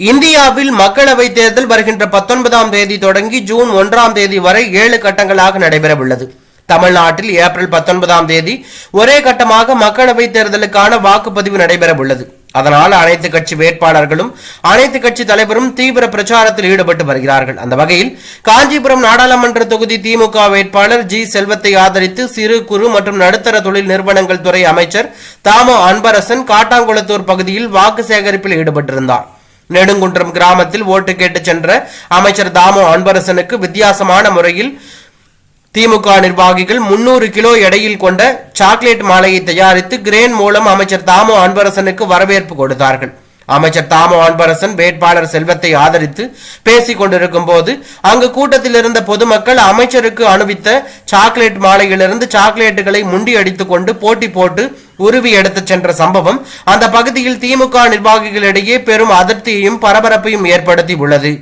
இந்தியாவில் மக்களவைத் தேர்தல் வருகின்ற பத்தொன்பதாம் தேதி தொடங்கி ஜூன் ஒன்றாம் தேதி வரை ஏழு கட்டங்களாக நடைபெறவுள்ளது. தமிழ்நாட்டில் ஏப்ரல் பத்தொன்பதாம் தேதி ஒரே கட்டமாக மக்களவைத் தேர்தலுக்கான வாக்குப்பதிவு நடைபெறவுள்ளது. அதனால் அனைத்து கட்சி வேட்பாளர்களும் அனைத்து கட்சி தலைவரும் தீவிர பிரச்சாரத்தில் ஈடுபட்டு வருகிறார்கள். அந்த வகையில் காஞ்சிபுரம் நாடாளுமன்ற தொகுதி திமுக வேட்பாளர் ஜி செல்வத்தை ஆதரித்து சிறு குறு மற்றும் நடுத்தர தொழில் நிறுவனங்கள் துறை அமைச்சர் தாமோ அன்பரசன் காட்டாங்குளத்தூர் பகுதியில் வாக்கு சேகரிப்பில் ஈடுபட்டிருந்தார். நெடுங்குன்றம் கிராமத்தில் ஓட்டு கேட்டு சென்ற அமைச்சர் தாமோ அன்பரசனுக்கு வித்தியாசமான முறையில் திமுக நிர்வாகிகள் முன்னூறு கிலோ எடையில் கொண்ட சாக்லேட் மாலையை தயாரித்து கிரேன் மூலம் அமைச்சர் தாமோ அன்பரசனுக்கு வரவேற்பு கொடுத்தார்கள். அமைச்சர் தாமோ அன்பரசன் வேட்பாளர் செல்வத்தை ஆதரித்து பேசிக் கொண்டிருக்கும் போது அங்கு கூட்டத்தில் இருந்த பொதுமக்கள் அமைச்சருக்கு அனுப்பித்த சாக்லேட் மாலையிலிருந்து சாக்லேட்டுகளை முண்டி அடித்துக் கொண்டு போட்டி போட்டு உருவி எடுத்துச் சென்ற சம்பவம் அந்த பகுதியில் திமுக நிர்வாகிகளிடையே பெரும் அதிருப்தியையும் பரபரப்பையும் ஏற்படுத்தி உள்ளது